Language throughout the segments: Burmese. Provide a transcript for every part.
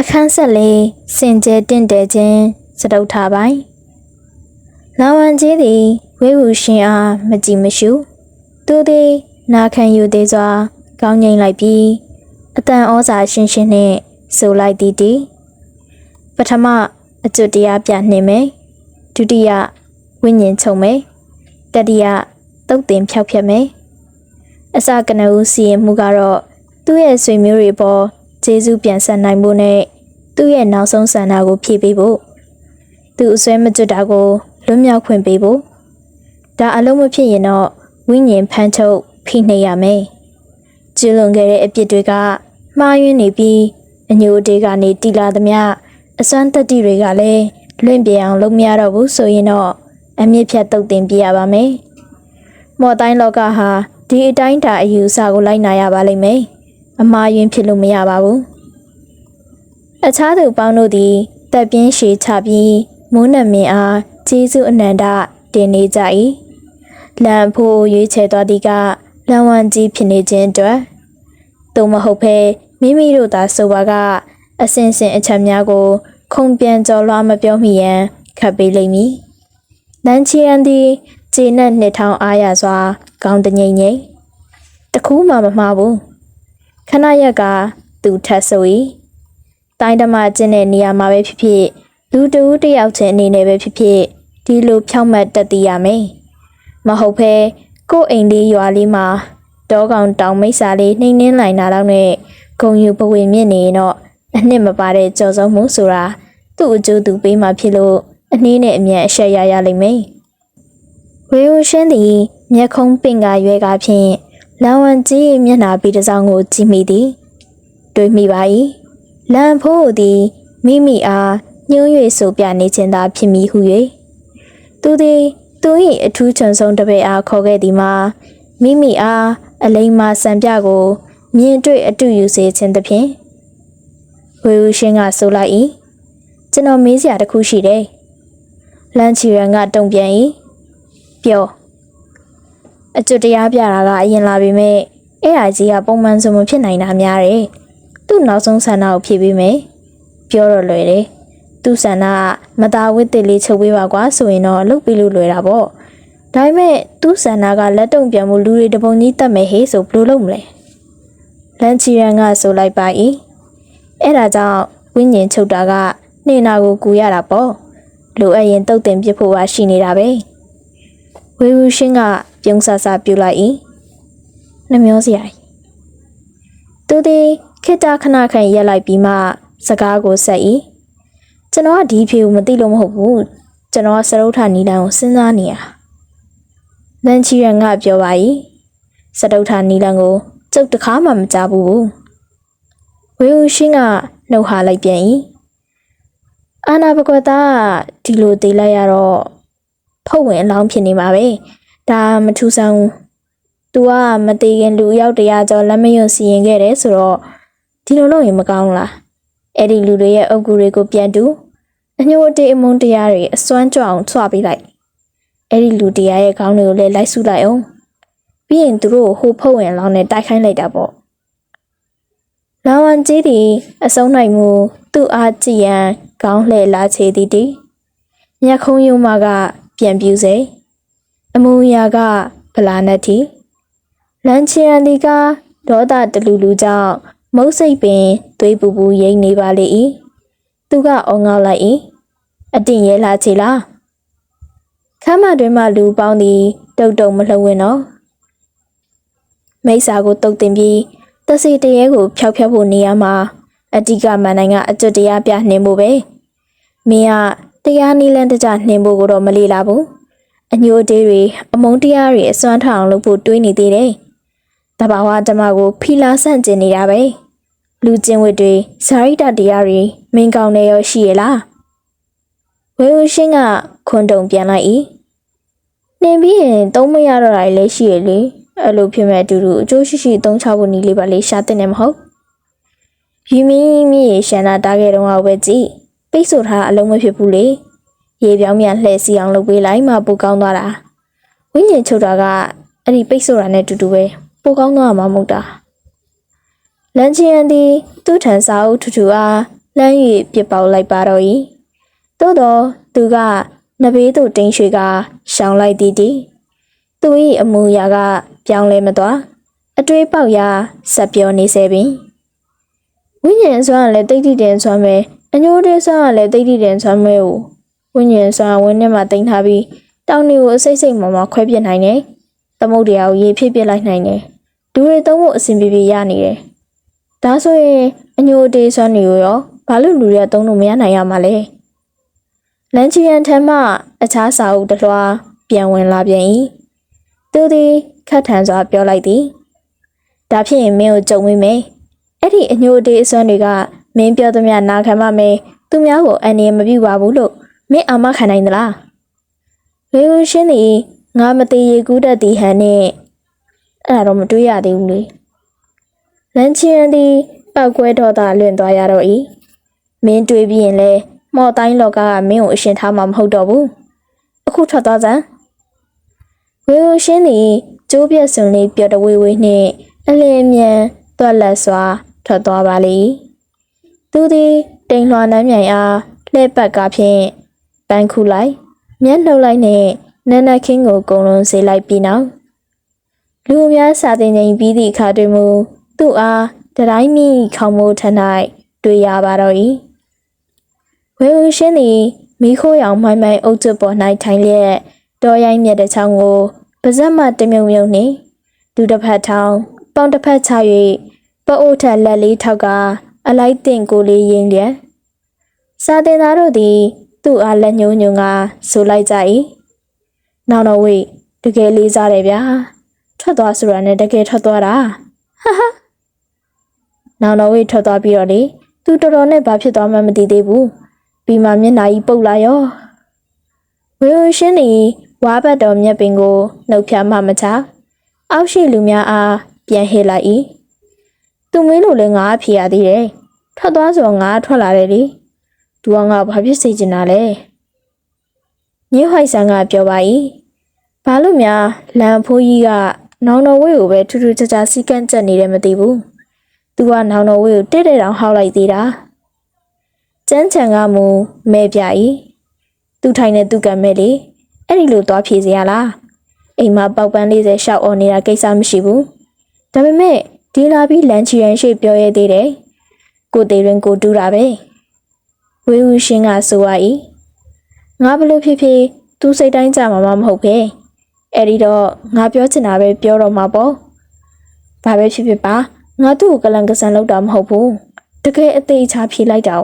အခန်းဆက်လေးစင်ကြဲတင့်တယ်ခြင်းစတုထပိုင်းလာဝန်ကြီးသည်ဝေဟုရှင်အားမကြည့်မရှုသူသည်နာခံယူသေးစွာကောင်းငိမ့်လိုက်ပြီးအတန်ဩဇာရှင်းရှင်းနှင့်ဆိုလိုက်သည်တည်းပထမအကျွတ်တရားပြနှင့်မယ်ဒုတိယဝိညာဉ်ချုပ်မယ်တတိယတုတ်တင်ဖြောက်ဖြက်မယ်အစကနဦးစီရင်မှုကတော့သူ့ရဲ့ဆွေမျိုးတွေပေါ် ကျေးဇူးပြန်ဆက်နိုင်ဖို့နဲ့သူ့ရဲ့နောက်ဆုံးဆန္ဒကိုဖြည့်ပေးဖို့သူအစွဲမကျွတ်တာကိုလွတ်မြောက်ခွင့်ပေးဖို့ဒါအလုံးမဖြစ်ရင်တော့ဝိညာဉ်ဖန်ထုတ်ဖိနှိပ်ရမယ်ကျူးလွန်ခဲ့တဲ့အပြစ်တွေကမှားယွင်းနေပြီးအညိုတေးကနေတီလာသမျှအစွမ်းတက်တီတွေကလည်းလွင့်ပြေအောင်လုပ်မရတော့ဘူးဆိုရင်တော့အမြင့်ဖြတ်တုတ်တင်ပြရပါမယ်မော်တိုင်းလောကဟာဒီအတိုင်းတာအယူအဆကိုလိုက်နာရပါလိမ့်မယ် အမှားယွင်းဖြစ်လို့မရပါဘူးအခြားသူပေါင်းတို့သည်တက်ပြင်းရှည်ချပြီးမိုးနမင်အားကျေးဇူးအနန္တတင်နေကြ၏လမ်းဖို့ရွေးချယ်သွားသည်ကလမ်းဝန်းကြီးဖြစ်နေခြင်းအတွက်သို့မဟုတ်ဘဲမိမိတို့သာဆိုပါကအစင်စင်အချက်များကို ခုံပြန်ကြော်လွှားမပြောမိရန်ခတ်ပေးလိမ့်မည်လမ်းချီရန်သည်ခြေနဲ့နှစ်ထောင်အားရစွာ ကောင်းတငိမ့်ငိမ့်တခုမှမမှားဘူး ခဏရက်ကသူထက်ဆို၏တိုင်းဓမ္မကျင့်တဲ့နေရာမှာပဲဖြစ်ဖြစ်လူတဦးတစ်ယောက်ချင်းအနေနဲ့ပဲဖြစ်ဖြစ်ဒီလိုဖြောင့်မတ်တက်တည်ရမယ်မဟုတ်ဘဲကို့အိမ်လေးရွာလေးမှာတောကောင်တောင်မိတ်စာလေးနှိမ့်နှင်းလိုက်တာတော့နဲ့ဂုံယူပဝေမြင့်နေရင်တော့အနှစ်မပါတဲ့ကြော်စုံမှုဆိုတာသူ့အကျိုးသူပေးမှဖြစ်လို့အနည်းနဲ့အမြန်အဆက်ရရလိမ့်မယ်ဝေဦးရှင်းသည်မျက်ခုံးပင်ကရွဲကဖြင့် လန်ဝန်ကြီးမျက်နှာပြီးတစ်စောင်းကိုကြည့်မိသည်တွေးမိပါ၏လန်ဖိုးသည်မိမိအားညှိုး၍ဆိုပြနေခြင်းသာဖြစ်မည်ဟု၍သူသည်သူ၏အထူးချွန်ဆုံးတပည့်အားခေါ်ခဲ့သည်မှာမိမိအားအလိမ္မာစံပြကို မြင်တွေ့အတူယူစေခြင်းသဖြင့်ဝေဦးရှင်းကဆိုလိုက်၏ကျွန်တော်မေးစရာတစ်ခုရှိတယ်လန်ချီရန်ကတုံ့ပြန်၏ပြော အကျွတ်တရားပြတာကအရင်လာပေမဲ့အဲ့ဒါကြီးကပုံမှန်ဆိုမဖြစ်နိုင်တာများတယ်သူ့နောက်ဆုံးဆန္ဒကိုဖြည့်ပေးမယ်ပြောတော့လွယ်တယ်သူ့ဆန္ဒကမသားဝစ်တစ်လေးချုပ်ပေးပါကွာဆိုရင်တော့လုပ်ပြီးလို့လွယ်တာပေါ့ဒါပေမဲ့သူ့ဆန္ဒကလက်တုံပြန်မှုလူတွေတပုံကြီးတတ်မယ်ဟေးဆိုဘယ်လိုလုပ်မလဲလန်ချီရန်ကဆိုလိုက်ပါ၏အဲ့ဒါကြောင့်ဝိညာဉ်ချုပ်တာကနှင်းနာကိုကူရတာပေါ့လိုအပ်ရင်တုတ်တင်ပြဖို့ပါရှိနေတာပဲဝေဝူရှင်းက ပြုံးဆဆပြူလိုက်၏နှမျောစရာကြီးသူသည်ခိတ္တခဏခန့်ရက်လိုက်ပြီးမှ စကားကိုဆက်၏ကျွန်တော်ကဒီဖြေကိုမသိလို့မဟုတ်ဘူးကျွန်တော်ကစရုပ်ထနီလန်ကိုစဉ်းစားနေရလန်ချီရန်ကပြောပါ၏စရုပ်ထနီလန်ကိုကျုပ်တခါမှမကြားဘူးဝေဦးရှင်းကနှုတ်ဟာလိုက်ပြန်၏အာနာဘကွက်သားကဒီလိုသေးလိုက်ရတော့ဖုတ်ဝင်အလောင်းဖြစ်နေမှာပဲ ဒါမထူဆန်းဘူး तू ကမသေးခင်လူရောက်တရားကျော်လက်မယွတ်စီရင်ခဲ့တယ်ဆိုတော့ဒီလိုလုပ်ရင်မကောင်းလားအဲ့ဒီလူတွေရဲ့အုပ်ကူတွေကိုပြန်တူအညိုအတေးအမုန်းတရားတွေအစွမ်းကြွအောင်ဆွပေးလိုက်အဲ့ဒီလူတရားရဲ့ခေါင်းတွေကိုလည်းလိုက်စုလိုက်အောင်ပြီးရင်သူတို့ကိုဟိုဖုတ်ဝင်လောင်းနဲ့တိုက်ခိုင်းလိုက်တာပေါ့လာဝန်ကြီးသည်အစုံနိုင်မှုသူ့အားကြည်ရန်ခေါင်းလှဲ့လာချေသည်တည်းညက်ခုံးယုံမကပြန်ပြူစေ အမူအရာကဗလာနတ်တီလန်ချီယန်ဒီကဒေါသတလူလူကြောင့်မုတ်စိတ်ပင်သွေးပူပူရိမ့်နေပါလေ၏သူကအော်ငေါလိုက်၏အတင်ရဲလာချေလားခမ်းမတွင်မှလူပေါင်းသည်တုတ်တုံမလှုပ်ဝင်တော့မိစ္ဆာကိုတုတ်တင်ပြီးတစီတရေကိုဖျောက်ဖျက်ဖို့နေရမှာအတိကမန်နိုင်ကအကျွတ်တရားပြနှင်ဖို့ပဲမင်းကတရားနီလန်းတကြနှင်ဖို့ကိုတော့မလေးလာဘူး အညိုတေးတွေအမုန်းတရားတွေအစွမ်းထအောင်လုပ်ဖို့တွေးနေသေးတယ်တဘာဝဓမ္မကိုဖီလာဆန့်ကျင်နေတာပဲလူကျင်ဝတ်တွေဇာရိတတရားတွေမင်းကောင်းနေရောရှိရလားဝေဦးရှင်းကခွန်တုံပြန်လိုက်၏နှင်ပြီးရင်သုံးမရတော့တာလည်းရှိရလေအဲ့လိုဖြစ်မဲ့အတူတူအကျိုးရှိရှိသုံးချဖို့နီးလေးပါလေရှာတဲ့နေမဟုတ်ယူမင်းမြေရှန္ဒတားခဲ့တော့ပဲကြည့်ပိတ်ဆို့ထားအလုံးမဖြစ်ဘူးလေ ရေပြောင်းမြန်လှည့်စီအောင်လုပ်ပေးလိုက်မှပိုကောင်းသွားတာဝိညာဉ်ချုပ်တာကအဲ့ဒီပိတ်ဆို့တာနဲ့တူတူပဲပိုကောင်းသွားမှာမဟုတ်တာလန်ချီယန်သည်သူ့ထံစာအုပ်ထူထူအားလှမ်း၍ပြစ်ပေါက်လိုက်ပါတော့၏သို့တော့သူကနဘေးသို့တင်းရွှေကရှောင်လိုက်သည်တည်းသူ၏အမူအရာက ပြောင်းလဲမသွားအတွေးပေါက်ရာဆက်ပြောနေစေပင်ဝိညာဉ်စွမ်းကလည်းတိတ်တိတင်စွမ်းပဲအညိုးတဲစွမ်းကလည်းတိတ်တိတင်စွမ်းပဲကို ဝိညာဉ်စွမ်းကဝင်းထဲမှာတင်ထားပြီးတောင်းနေကိုအစိတ်စိတ်မှမှခွဲပြစ်နိုင်တယ်သမုတ်တရားကိုရေဖြစ်ပြစ်လိုက်နိုင်တယ်ဒူတွေသုံးဖို့အဆင်ပြေပြေရနေတယ်ဒါဆိုရင်အညိုတေးစွမ်းတွေကိုရောဘာလို့လူတွေကသုံးလို့မရနိုင်ရမှာလဲလန်ချီယန်ထမ်းမှအခြားစာအုပ်တစ်လွှာပြန်ဝင်လာပြန်၏သူသည်ခတ်ထန်စွာပြောလိုက်သည်ဒါဖြစ်ရင်မင်းကိုကြုံမိမယ်အဲ့ဒီအညိုတေးအစွမ်းတွေကမင်းပြောသမျှနာခံမမယ်သူများကိုအန်ရမပြုပါဘူးလို့ မင်းအာမခံနိုင်သလားဝေဝရှင်းသည်ငါမသေးရေကူးတတ်သည်ဟန်နဲ့အဲ့ဒါတော့မတွေးရသေးဘူးလေလန်ချီယန်သည်ပောက်ကွဲတော့တာလွင့်သွားရတော့၏မင်းတွေးပြီးရင်လဲမော်တိုင်းလောကကမင်းကိုအရှင်ထားမှာမဟုတ်တော့ဘူးအခုထွက်သွားစမ်းဝေဝရှင်းသည်ကျိုးပြက်စွန်လေးပြော့တဝေးဝေးနှင့်အလင်းမြန်တွက်လက်စွာထွက်သွားပါလေသူသည်တိမ်လွှာနှမ်းမြိုင်အားလှည့်ပတ်ကားဖြင့် ပန်းခုလိုက်မျက်နှုတ်လိုက်နှင့်နန်းနခင်းကိုကုံလုံးစေးလိုက်ပြီးနောက်လူအများစာတင်ချိန်ပြီးသည့်အခါတွင်မူသူ့အားတတိုင်းမိခေါမိုးထ၌တွေ့ရပါတော့၏ဝေဦးရှင်းသည်မိခိုးရောင်မိုင်းမိုင်းအုပ်စုပေါ်၌ထိုင်လျက်တော်ရိုင်းမြက်တဲ့ချောင်းကိုပါဇက်မှတမြုံမြုံနှင့်ဒူတစ်ဖက်ထောင်ပေါင်တစ်ဖက်ချ၍ပအိုးထက်လက်လေးထောက်ကအလိုက်တင်ကိုလေးရင်းလျက်စာတင်သားတို့သည် သူ့အားလက်ညှိုးညွန်ကဆိုလိုက်ကြ၏နောက်တော့ဝိတ်တကယ်လေးစားတယ်ဗျာထွက်သွားဆိုတာနဲ့တကယ်ထွက်သွားတာဟာဟာနောက်တော့ဝိတ်ထွက်သွားပြီးတော့လေသူတော်တော်နဲ့ဘာဖြစ်သွားမှမသိသေးဘူးပြီးမှမျက်နှာကြီးပုတ်လာရောဝေဝရှင်းနေဝါဘတ်တော်မျက်ပင်ကိုနှုတ်ဖြာမှမချအောက်ရှိလူများအားပြန်ဟေ့လိုက်၏သူမင်းတို့လည်းငါအဖြေရသေးတယ်ထွက်သွားဆိုတော့ငါထွက်လာတယ်လေ သူကငါဘာဖြစ်စေချင်တာလဲညဟိုက်ဆန်ကပြောပါ၏ဘာလို့များလန်ဖိုးကြီးကနောင်တော်ဝေးကိုပဲထူးထူးခြားခြားစီကန့်ကျက်နေတယ်မသိဘူးသူကနောင်တော်ဝေးကိုတဲ့တဲ့တောင်ဟောက်လိုက်သေးတာကျန်းချန်ကမူမဲပြ၏သူထိုင်နေသူကမဲလေအဲ့ဒီလိုသွားဖြေစရာလားအိမ်မှာပေါက်ပန်း40ရှောက်អော်နေတာကိစ္စမရှိဘူးဒါပေမဲ့ဒီလာပြီးလန်ချီရန်ရှိပြောရဲသေးတယ်ကိုသေးရင်ကိုတူးတာပဲ ဝေဦးရှင်ကဆိုရ၏ငါဘလို့ဖြစ်ဖြစ်သူစိတ်တိုင်းကြမှာမဟုတ်ပဲအဲ့ဒီတော့ငါပြောချင်တာပဲပြောတော့မှာပေါ့ဘာပဲဖြစ်ဖြစ်ပါငါသူ့ကိုကလန်ကဆန်လောက်တာမဟုတ်ဘူးတကယ်အသေးချာဖြေလိုက်တာ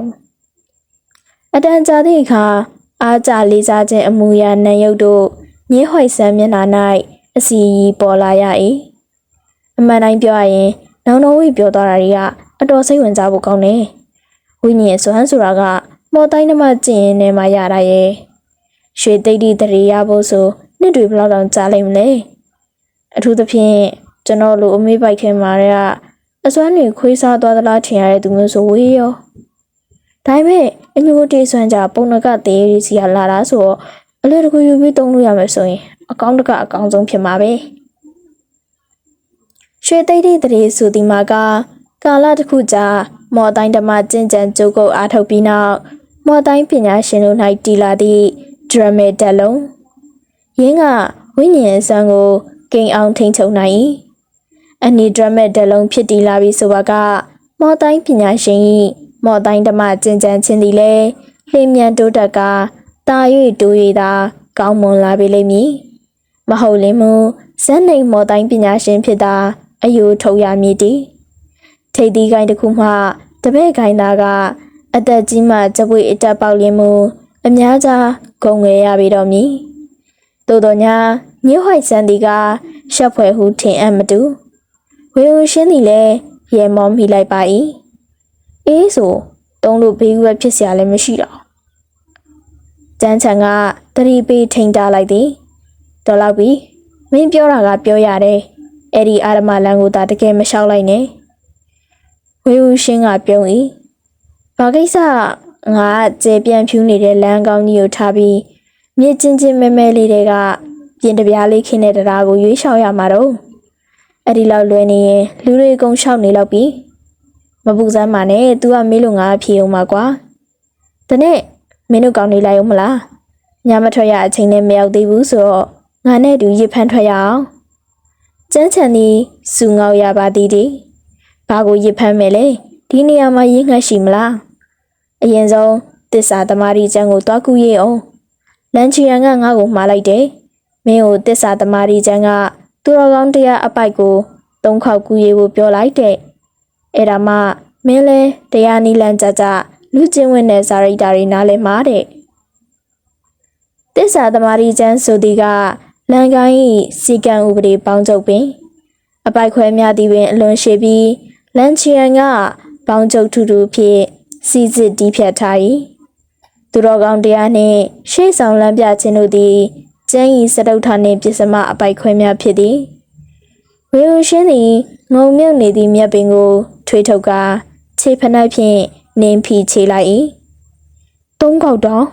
အတန်ကြာသည့်အခါအားကြလေးစားခြင်းအမူအရာနံရုပ်တို့ညှိဟွိုက်ဆန်းမျက်နှာ၌အစီရီပေါ်လာရ၏အမှန်တိုင်းပြောရရင်နောင်တော်ဝိပြောသွားတာတွေကအတော်စိတ်ဝင်စားဖို့ကောင်းတယ်ဝိညာဉ်စွမ်းဆိုတာက မော်တိုင်းနှမကျင်ရင်ထဲမှာရတာရဲ့ရွှေသိတိတရေရဖို့ဆိုနှစ်တွေဘယ်လောက်တောင်ကြာလိမ့်မလဲအထူးသဖြင့်ကျွန်တော်လိုအမေးပိုက်ထဲမှာတဲ့အစွမ်းတွေခွေးစားသွားသလားထင်ရတဲ့သူမျိုးဆိုဝေးရောဒါပေမဲ့အညိုတေးစွမ်းကြပုံနကသေးရေးစီကလာတာဆိုတော့အလွယ်တကူယူပြီးသုံးလို့ရမယ်ဆိုရင်အကောင့်တကအကောင်းဆုံးဖြစ်မှာပဲရွှေသိတိတရေဆိုဒီမှာကကာလတစ်ခုကြာမော်တိုင်းဓမ္မကျင့်ကြံကြိုးကုပ်အားထုတ်ပြီးနောက် မော်တိုင်းပညာရှင်တို့၌တည်လာသည့်ဒရမေတက်လုံးရင်းကဝိညာဉ်ဆန်းကိုဂိမ်အောင်ထိန်ချုပ်နိုင်၏အနီဒရမက်တက်လုံးဖြစ်တည်လာပြီးဆိုပါက မော်တိုင်းပညာရှင်၏မော်တိုင်းဓမ္မကျင့်ကြံခြင်းသည်လည်းလင်းမြန်တိုးတက်ကတာ၍တိုး၍သာကောင်းမွန်လာပေလိမ့်မည်မဟုတ်လင်မူဇက်နေမော်တိုင်းပညာရှင်ဖြစ်တာအယူထုတ်ရမည်တည်ထိတ်သီးကိုင်းတစ်ခုမှတပည့်ကိုင်းသားက အသက်ကြီးမှကြပွေအတက်ပေါက်လင်းမူအများကြားဂုံငယ်ရပြီတော့မည်သို့တော်ညာညှို့ဟိုက်စံဒီကရှက်ဖွယ်ဟုထင်အပ်မတူဝေဦးရှင်းသည်လည်းရေမောမိလိုက်ပါ၏အေးဆိုတုံးလို့ဘေးကွက်ဖြစ်เสียလည်းမရှိတော့ကျန်းချန်ကတတိပေးထိန်တာလိုက်သည်တော်လောက်ပြီမင်းပြောတာကပြောရတယ်အဲ့ဒီအာရမလန်ကိုသာတကယ်မလျှောက်လိုက်နဲ့ဝေဦးရှင်းကပြုံး၏ ဘာကိစ္စငါကျေပြန်ဖြူးနေတဲ့လမ်းကောင်းကြီးကိုထားပြီးမြစ်ချင်းချင်းမဲမဲလေးတွေကပြင်တပြားလေးခင်းတဲ့တရားကိုရွေးလျှောက်ရမှာတော့အဲ့ဒီလောက်လွယ်နေရင်လူတွေအကုန်လျှောက်နေလောက်ပြီမပူစမ်းပါနဲ့ तू ကမေးလို့ငါအဖြေအောင်ပါကွာ။ဒါနဲ့မင်းတို့ကောင်းနေလိုက်အောင်မလား။ညမထွက်ရအချိန်နဲ့မရောက်သေးဘူးဆိုတော့ငါနဲ့အတူရစ်ဖမ်းထွက်ရအောင်။ကျန်းချန်သည်စူငေါရပါသည်ဒီ။ဘာကိုရစ်ဖမ်းမယ်လဲ။ဒီနေရာမှာရင်းငှက်ရှိမလား။ အရင်ဆုံးတစ္ဆာသမားကြီးချမ်းကိုတွားကူရအောင်လန်ချီရန်ကငါ့ကိုမှားလိုက်တယ်မင်းကိုတစ္ဆာသမားကြီးချမ်းကသူတော်ကောင်းတရားအပိုက်ကိုသုံးခေါက်ကူရကိုပြောလိုက်တဲ့အဲ့ဒါမှမင်းလဲတရားနီလန်ကြကြလူချင်းဝင်တဲ့ဇာရိတာတွေနားလဲမှားတဲ့တစ္ဆာသမားကြီးချမ်းဆိုဒီကလန်ကိုင်း၏စီကံဥပဒေပေါင်းချုပ်ပင် အပိုက်ခွဲများသည်ပင်အလွန်ရှိပြီးလန်ချီရန်ကပေါင်းချုပ်ထူထူဖြင့် စီစစ်တီးဖြတ်ထား၏သူတော်ကောင်းတရားနှင့်ရှေ့ဆောင်လမ်းပြခြင်းတို့သည်ကျန်းဤစတုထာနှင့်ပစ္စမအပိုက်ခွဲများဖြစ်သည်ဝေယရှင်းသည်ငုံမြုပ်နေသည့်မြက်ပင်ကို ထွေးထုတ်ကာခြေဖနှက်ဖြင့်နင်းဖီခြေလိုက်၏သုံးခေါက်တော့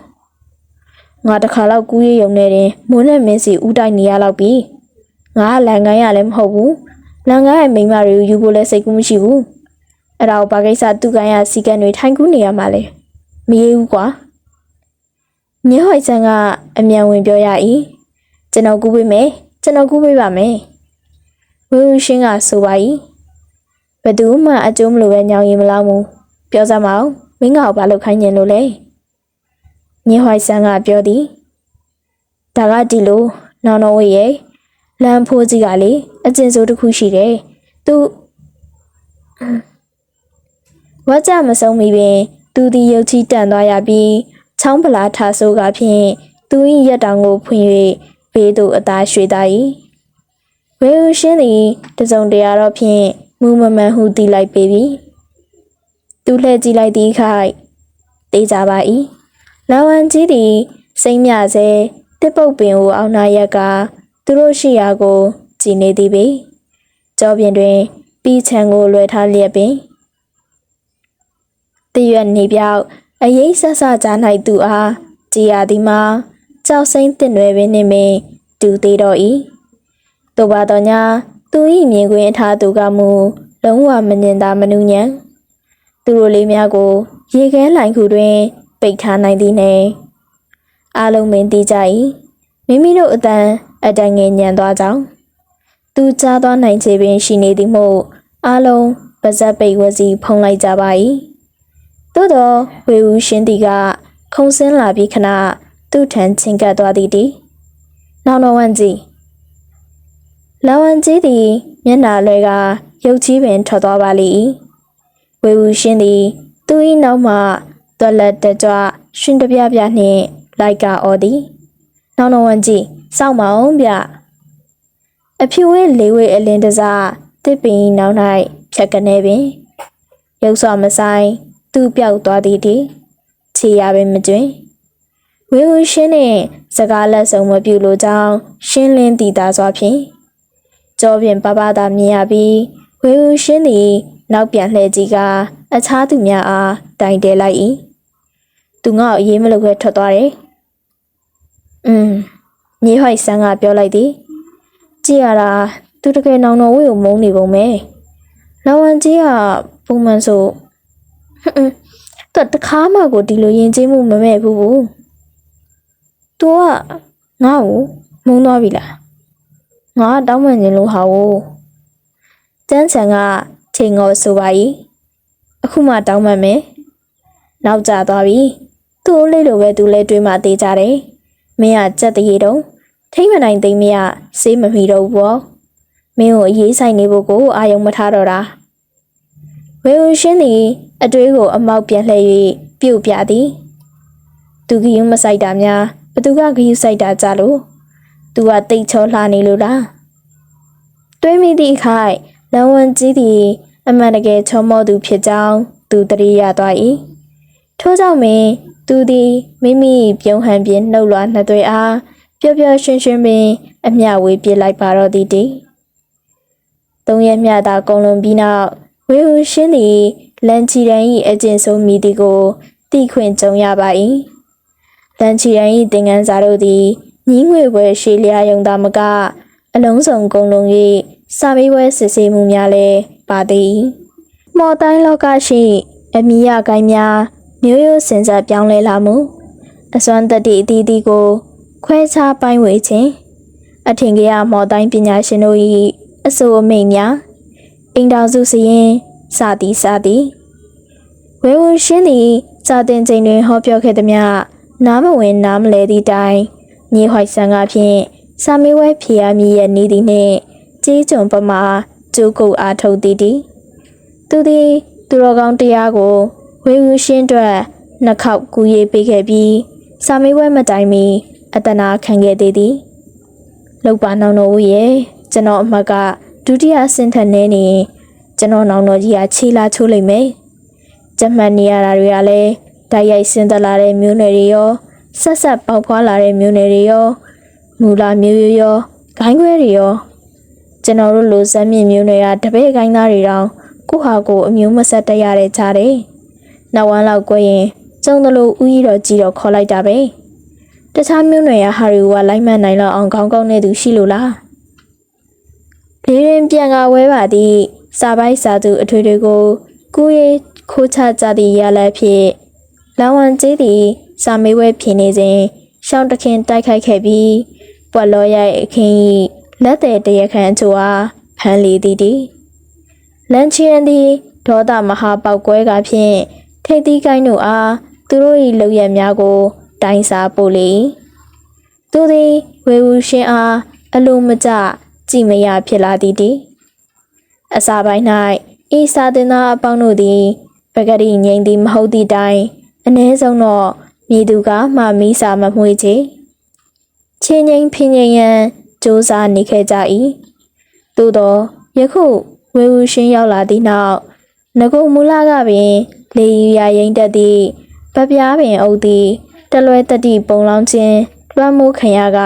ငါတခါတော့ကူးရရုံနဲ့တင်မိုးနဲ့မင်းစီဥတိုက်နေရတော့ပြီငါကလန်ကိုင်းရလည်းမဟုတ်ဘူးလန်ကိုင်းရဲ့မိန်းမတွေကိုယူဖို့လည်းစိတ်ကူးမရှိဘူး အဲ့ဒါကိုဘာကိစ္စသူ့ကိုင်းရစီကံတွေထိုင်ကူးနေရမှာလဲမရေးဘူးကွာညဟိုက်ဆန်ကအမြန်ဝင်ပြောရ၏ကျွန်တော်ကူးပေးမယ်ကျွန်တော်ကူးပေးပါမယ်ဝေဦးရှင်းကဆိုပါ၏ဘယ်သူမှအကျိုးမလိုပဲညောင်ရင်မလောက်ဘူးပြောစမ်းမအောင်မင်းကဘာလို့ခိုင်းညင်လို့လဲညဟိုက်ဆန်ကပြောသည်ဒါကဒီလိုနောင်တော်ဝေရဲ့လမ်းဖိုးကြီးကလေအကျဉ်းစိုးတစ်ခုရှိတယ်သူ ဝါကြမဆုံးမီပင် သူသည်ရုတ်ချီတန်သွားရပြီးချောင်းပလာထဆိုးကဖြင့်သူ၏ရက်တောင်ကိုဖွင့်၍ဘေးသို့အသားရွှေသား၏ဝေဦးရှင်းသည်တစုံတရာတော့ဖြင့်မူမမှန်ဟုသိလိုက်ပေပြီသူလှည့်ကြည့်လိုက်သည့်အခါတေးကြပါ၏လာဝန်ကြီးသည်စိမ့်မြစေတစ်ပုတ်ပင်ကိုအောင်နာရက်ကသူတို့ရှိရာကိုကြည်နေသည်ပေကြောပြင်တွင်ပြီးချံကိုလွယ်ထားလျက်ပင် တရွက်နေပြောက်အရေးဆက်ဆကြား၌သူအားကြည်ရသည်မှာကြောက်စိမ့်တင်ွယ်ပင်နှင့်ပင်တူသေးတော့၏သို့ပါတော့ညာသူ၏မြင်ကွင်းအထားသူကမူလုံးဝမမြင်သာမနူးညံသူတို့လေးများကို ရေခဲလိုင်ခုတွင် ပိတ်ထားနိုင်သည်နှင့်အားလုံးမင်းသိကြ၏မိမိတို့အတန်အတန်ငယ်ညံသွားကြောင်းသူကြားသွားနိုင်ခြေပင်ရှိနေသည်မို့အားလုံးပါဇက်ပိတ်ဝစီဖုံးလိုက်ကြပါ၏ သို့သောဝေဦးရှင်တီကခုံစင်းလာပြီးခဏသူ့ထံချင်းကပ်သွားသည်တီနောင်တော်ဝန်ကြီးလာဝန်ကြီးသည်မျက်နာလွဲကရုပ်ကြီးပင်ထွက်သွားပါလိမ့်ဝေဦးရှင်သည်သူ၏နောက်မှတော်လက်တကြွရှင်တပြပြနှင့်လိုက်ကအော်သည်နောင်တော်ဝန်ကြီးစောင့်မအောင်ဗျအဖြူဝဲလေးဝဲအလင်းတစားတစ်ပင်နောက်၌ဖြတ်ကနေပင်ရုပ်စော်မဆိုင် သူ့ပြောက်သွားသည်ဒီခြေရပင်မကျွင်ဝေဝရှင်းနှင့်စကားလက်စုံမပြုလိုကြောင်းရှင်းလင်းတည်တာစွာဖြင့်ကြောပြင်ပပသာမြင်ရပြီးဝေဝရှင်းသည်နောက်ပြန်လှည့်ကြည့်ကအခြားသူများအားတိုင်တဲလိုက်၏သူငါ့ကိုအေးမလို့ပဲထွက်သွားတယ်อืมညီဟိုက်ဆန်းကပြောလိုက်သည်ကြည့်ရတာသူတကယ်နောင်တော်ဝေကိုမုန်းနေပုံပဲလောင်ဝမ်ကြီးကပုံမှန်ဆိုဟွန်း သူတခါမှကိုဒီလိုရင်ကျေးမှုမမဲ့ဘူးဘူး။ तू ကငါ့ကိုမုန်းသွားပြီလား။ငါတောင်းပန်ခြင်းလို့ဟာကိုတန်းချန်ကချိန်ငေါ်ဆိုပါ၏။အခုမှတောင်းပန်မယ်။နောက်ကျသွားပြီ။သူ့လေးလိုပဲသူလဲတွေးမှသေးကြတယ်။မင်းကကြက်တရေတုံးထိမ့်မနိုင်သိမ့်မရစေးမမီတော့ဘူးပေါ့။မင်းကိုအေးဆိုင်နေဖို့ကိုအာယုံမထားတော့တာ။ ဝေဦးရှင်းသည်အတွေးကိုအမောက်ပြန်လှည့်၍ပြုတ်ပြသည်သူကယူမဆိုင်တာများဘသူကဂယူဆိုင်တာကြလို့သူကတိတ်ချောလှနေလို့လားတွေးမိသည့်အခါလန်ဝန်ကြီးသည် အမှန်တကယ်ချောမောသူဖြစ်ကြောင်းသူတရိရသွား၏ထို့ကြောင့်ပင်သူသည်မိမိပြုံးဟန်ပြင်းနှုတ်လွှာနှစ်သွေးအားပျော်ပျော်ရွှင်ရွှင်ပင် အမျှဝေးပြစ်လိုက်ပါတော့သည်တည်းသုံးရက်မြတာကုန်လွန်ပြီးနောက် ဝေဟူရှင်းသည်လန်ချီရန်၏အကျဉ်ဆုံးမိသည်ကိုတိခွင့်ကြုံရပါ၏လန်ချီရန်၏သင်ငန်းစာတို့သည်ညီးငွေပွဲရှေလျာယုံသာမကအလုံးစုံကုန်လုံး၍စာမေးပွဲစစ်ဆေးမှုများလည်းပါသည်မော်တိုင်းလောကရှိအမိယကိုင်းများမျိုးရိုးစင်ဆက်ပြောင်းလဲလာမှုအစွမ်းတတ္တိအသီးသီးကို ခွဲခြားပိုင်းဝေခြင်းအထင်ကရမော်တိုင်းပညာရှင်တို့၏အဆိုအမိန့်များ အိမ်တော်စုစရင်စသည်စသည်ဝေဝရှင်းသည်စာတင်ချိန်တွင်ဟောပြောခဲ့သည်များနားမဝင်နားမလဲသည့်တိုင်မြေဟွိုက်ဆန်ကဖြင့်စာမေးဝဲဖြေရမည်ရဲ့နေသည်နှင့်ကြေးကြုံပမာကျိုးကုတ်အားထုတ်သည်တည်းသူသည်သူတော်ကောင်းတရားကိုဝေယူရှင်းအတွက်နှစ်ခေါက်ကူရေးပေးခဲ့ပြီးစာမေးပွဲမတိုင်မီအတနာခံခဲ့သေးသည်လောက်ပါနောင်တော်ဦးရဲ့ကျွန်တော်အမှတ်က ဒုတိယအဆင့်ထက်နည်းနေရင်ကျွန်တော်နောင်တော်ကြီးကခြေလာချိုးလိုက်မယ်ကြက်မှန်နေရတာတွေကလည်းတိုက်ရိုက်ဆင်းသက်လာတဲ့မျိုးနယ်တွေရောဆက်ဆက်ပေါက်ဖွာလာတဲ့မျိုးနယ်တွေရောမူလာမျိုးရိုးရောဂိုင်းခွဲတွေရောကျွန်တော်တို့လိုဇက်မြင့်မျိုးတွေကတပည့်ကိုင်းသားတွေတောင်ကိုဟာကိုအမျိုးမဆက်တရတဲ့ကြားတယ်။နောက်ဝမ်းလောက်ကွယ်ရင်ကျုံတလို့ဥကြီးတော်ကြီးတော်ခေါ်လိုက်တာပဲ။တခြားမျိုးတွေကဟာရီကလိုက်မှန်နိုင်လောက်အောင်ကောင်းကောင်းနဲ့သူရှိလို့လား။ လေရင်ပြန်ကဝဲပါသည့်စာပိုက်စာသူအထွေတွေကိုကိုရေးခိုးချကြသည့်ရလက်ဖြင့်လောင်ဝံကျေးသည်စာမေးပွဲဖြေနေစဉ်ရှောင်းတခင်တိုက်ခိုက်ခဲ့ပြီးပွက်လောရိုက်အခင်း၏လက်သည်တရခန့်ချိုအားဖမ်းလီသည်တည်းလန်ချီယန်သည်ဒေါသမဟာပောက်ကွဲကဖြင့်ထိတ်သီးကိုင်းတို့အားသူတို့၏လုံရက်များကို တိုင်းစားပို့လေသူသည်ဝေဝူရှင်အားအလိုမကျ ကြည်မရဖြစ်လာသည်တည်းအစာပိုင်း၌ဤစာတင်သားအပေါင်းတို့သည်ပဂရိငိမ့်သည်မဟုတ်သည့်တိုင်အ ਨੇ ဆုံးတော့မိသူကမှမီးစာမမွှေးချေချင်းငိမ့်ဖင်းငိမ့်ရန်စူးစမ်းနေခဲ့ကြ၏သို့သောယခုဝေဝူရှင်ရောက်လာသည့်နောက်ငကုမူလာကပင် လေယူရရင်တက်သည့်ပပြားပင်အုပ်သည်တလွဲတတိပုံလောင်းခြင်းလွှမ်းမိုးခံရက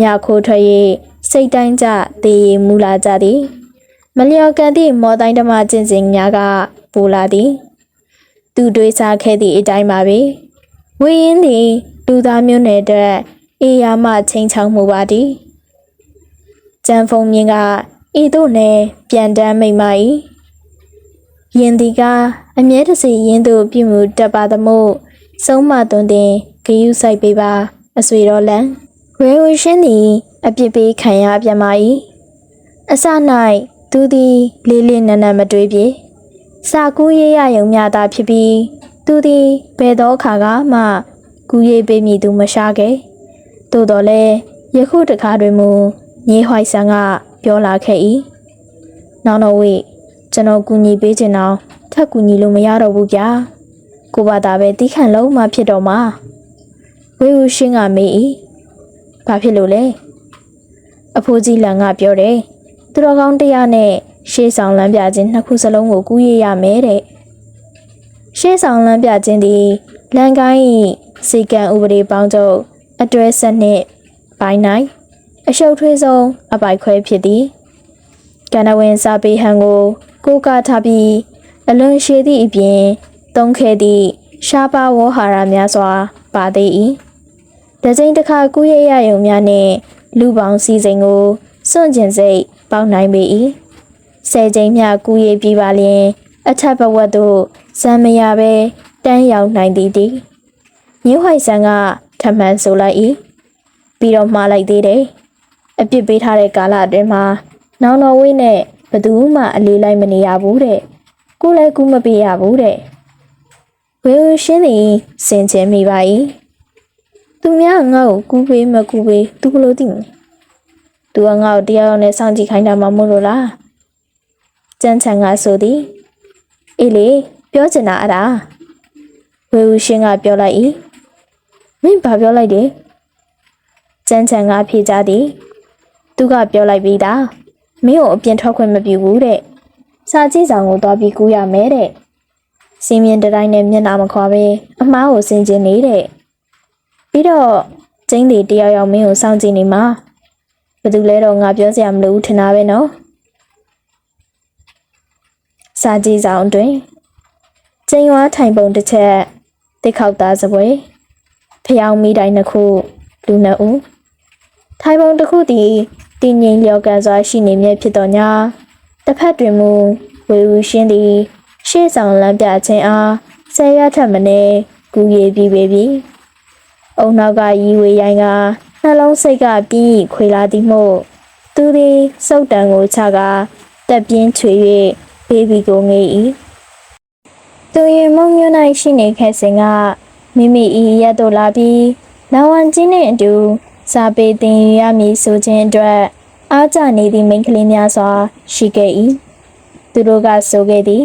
ညခိုးထွက်၍ စိတ်တိုင်းကြသေးရမူလာကြသည် မလျော်ကန်သည့်မော်တိုင်းဓမ္မကျင့်စဉ်များကပူလာသည် သူတွေးစားခဲ့သည့်အတိုင်းပါပဲဝေရင်သည်လူသားမျိုးနွယ်အတွက်အေယာမချင်းချောင်းမှုပါသည်ကျန်ဖုံမြင့်ကဤသို့နယ်ပြန်တမ်းမိတ်မ၏ယင်ဒီကအမြဲတစေယင်းသို့ပြုမှုတတ်ပါသမို့ဆုံးမသွန်တင်ဂယုစိုက်ပေးပါအဆွေတော်လန်ရေဝရှင်းသည် အပြစ်ပေးခံရပြန်ပါ၏အစ၌သူသည်လေးလေးနက်နက်မတွေးပြေစာကူးရေးရယုံမြတာဖြစ်ပြီးသူသည်ဘယ်သောအခါကမှကူးရေးပေးမည်သူမရှာခဲ့သို့တော်လည်းယခုတခါတွင်မူမြေဟွိုက်ဆန်ကပြောလာခဲ့၏နောက်တော့ဝေကျွန်တော်ကူညီပေးခြင်းတော့ထပ်ကူညီလို့မရတော့ဘူးဗျာကိုဘာသာပဲတီးခန့်လုံးမှဖြစ်တော့မှာဝေဦးရှင်းကမေး၏ဘာဖြစ်လို့လဲ အဖိုးကြီးလန်ကပြောတယ်သူတော်ကောင်းတရားနဲ့ရှေးဆောင်လမ်းပြခြင်းနှစ်ခုစလုံးကိုကူးရရမယ်တဲ့ရှေးဆောင်လမ်းပြခြင်းသည်လန်ကိုင်း၏စီကံဥပဒေပေါင်းချုပ်အတွဲဆက်နှင့်ပိုင်း၌အရှုပ်ထွေးဆုံးအပိုက်ခွဲဖြစ်သည်ကန္နဝင်စာပေဟန်ကိုကိုးကားထားပြီးအလွန်ရှည်သည့်အပြင်သုံးခဲသည့်ရှားပါဝေါ်ဟာရများစွာပါသေး၏တကြိမ်တစ်ခါကူးရရယုံများနှင့် လူပေါင်းစည်းစိမ်ကိုစွန့်ကျင်စိတ်ပေါက်နိုင်ပေ၏ဆယ်ကြိမ်မျှကူးရပြီးပါလျင်အထက်ဘဝသို့ဇံမရပဲတန်းရောက်နိုင်သည်တည်းညဟိုက်ဆန်ကထမှန်ဆိုလိုက်၏ပြီးတော့မှားလိုက်သေးတယ်အပြစ်ပေးထားတဲ့ကာလအတွင်းမှာနောင်တော်ဝိနဲ့ဘသူမှအလေးလိုက်မနေရဘူးတဲ့ကိုလည်းကူးမပေးရဘူးတဲ့ဝေဝရှင်းသည်စင်ချင်မိပါ၏ သူများငါ့ကိုကူးပေးမကူးပေးသူဘလို့သိမလဲသူကငါ့ကိုတရားတော်နဲ့စောင့်ကြည့်ခိုင်းတာမှမို့လို့လားကျန်းချန်ကဆိုသည်အေးလေပြောချင်တာအဲ့ဒါဝေဝရှင်းကပြောလိုက်၏မင်းဘာပြောလိုက်တယ်ကျန်းချန်ကဖြေကြသည်သူကပြောလိုက်ပြီးသားမင်းကိုအပြင်ထွက်ခွင့်မပြုဘူးတဲ့စာကြည့်ဆောင်ကိုသွားပြီးကူးရမယ်တဲ့စင်းမြင်တတိုင်းနဲ့မျက်နှာမခွာပဲအမားကိုစင်ကျင်နေတဲ့ ပြီးတော့ကျင်းတွေတယောက်ယောက်မင်းကိုစောင့်ကြည့်နေမှာဘယ်သူလဲတော့ငါပြောစရာမလိုဘူးထင်တာပဲနော်စာကြည့်ဆောင်အတွင်းကျင်းဝါထိုင်ပုံတစ်ချက်တစ်ခေါက်သားစပွဲဖျောင်းမိတိုင်းနှစ်ခုလူနှစ်ဦးထိုင်ပုံတစ်ခုတည်တည်ငြိမ်လျော်ကန်စွာရှိနေမြဲဖြစ်တော်ညာတစ်ဖက်တွင်မူဝေဝူရှင်းသည်ရှေ့ဆောင်လမ်းပြခြင်းအားဆယ်ရထက်မနေကူရည်ပြီးပေပြီ။ အုံနောက်ကရီဝေရိုင်းကနှလုံးစိတ်ကပြင်းရီခွေလာသည်မို့သူသည်စုတ်တန်ကိုချကတက်ပြင်းချွေ၍ဘေဘီကိုငေး၏။သူရင်မုံမျိုး၌ရှိနေခဲ့စဉ်ကမိမိဤရက်တို့လာပြီးလောင်ဝမ်ကြီးနှင့်အတူစာပေတင်ယူရမည်ဆိုခြင်းအတွက်အားကြနေသည့်မိန်းကလေးများစွာရှိခဲ့၏။သူတို့ကဆိုခဲ့သည်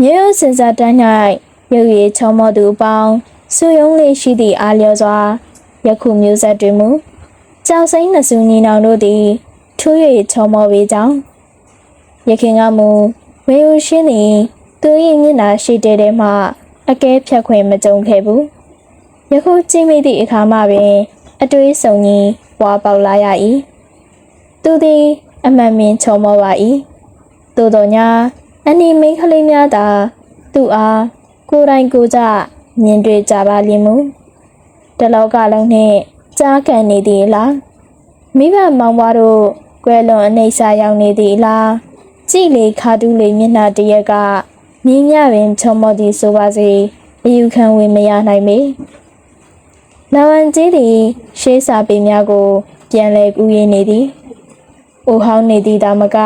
မြို့ရိုးစင်စာတန်း၌ရုပ်ရည်ချောမောသူအပေါင်း ဆူယုံလေးရှိသည့်အားလျော်စွာယခုမျိုးဆက်တွင်မူကြောက်စိမ့်နှစုညီနောင်တို့သည်ထူး၍ချောမောပေကြောင်းရခင်ကမူဝေဦးရှင်းသည်သူ၏မျက်နှာရှိတဲ့ထဲမှအကဲဖြတ်ခွင့်မကြုံခဲ့ဘူးယခုကြည့်မိသည့်အခါမှပင်အတွေးဆုံကြီးပွားပေါက်လာရ၏သူသည် အမှန်မြင်ချောမောပါ၏သို့တော်ညာအနီမိန်းကလေးများသာသူ့အားကိုယ်တိုင်ကိုယ်ကြ မြင်တွေ့ကြပါလိမ့်မူတလောကလုံးနှင့်ကြားကန်နေသည်လားမိဘမောင်မတို့ကွယ်လွန်အနေဆာရောက်နေသည်လားကြည်လေခါတူးလေမျက်နှာတရက်ကမြင်းမြပင်ချုံမော်သည်ဆိုပါစေအယူခံဝင်မရနိုင်မေနဝန်ကြီးသည်ရှေးစာပေများကို ပြန်လဲကူးရင်းနေသည်။အိုဟောင်းနေသည်ဒါမက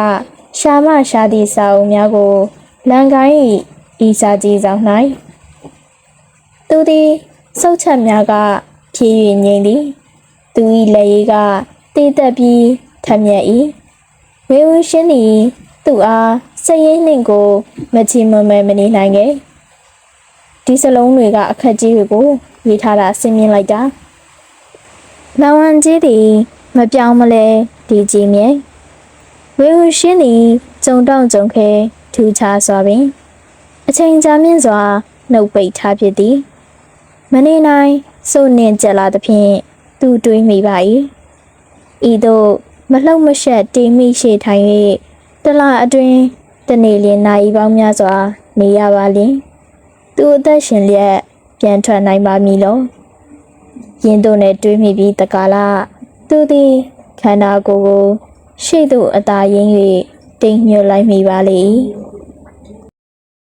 ရှာမရှာသည့်စာအုပ်များကိုလန်ကိုင်း၏ဤစာကြီးဆောင်၌ သူသည်စုတ်ချက်များကဖြည့်၍ငိမ့်သည် သူ၏လက်ရည်ကတည်သက်ပြီးထမြက်၏ဝေဝရှင်းသည်သူအားစည်ရင်းနှင့်ကိုမချီမမဲမနေနိုင်ခဲ့ဒီစလုံးတွေကအခက်ကြီးတွေကိုရေးထားတာဆင်းမြင်လိုက်တာလောင်ဝမ်ကြီးသည်မပြောင်းမလဲဒီကြီးမြဲဝေဝရှင်းသည်ကြုံတောင့်ကြုံခဲထူခြားစွာပင်အချိန်ကြာမြင့်စွာနှုတ်ပိတ်ထားဖြစ်သည် မနေနိုင်စိုးနှင့်ကြက်လာသဖြင့်သူတွေးမိပါ၏ဤသို့မလှုပ်မရှက်တိမ်မိရှိထိုင်၍တလအတွင်းတနေ့လင်နိုင်ပေါင်းများစွာ နေရပါလျင်သူအသက်ရှင်လျက်ပြန်ထွက်နိုင်ပါမည်လောရင်တို့နဲ့တွေးမိပြီးတကားလားသူသည်ခန္ဓာကိုယ်ကိုရှေ့သို့အသာရင်း၍တိမ်ညွတ်လိုက်မိပါလေ၏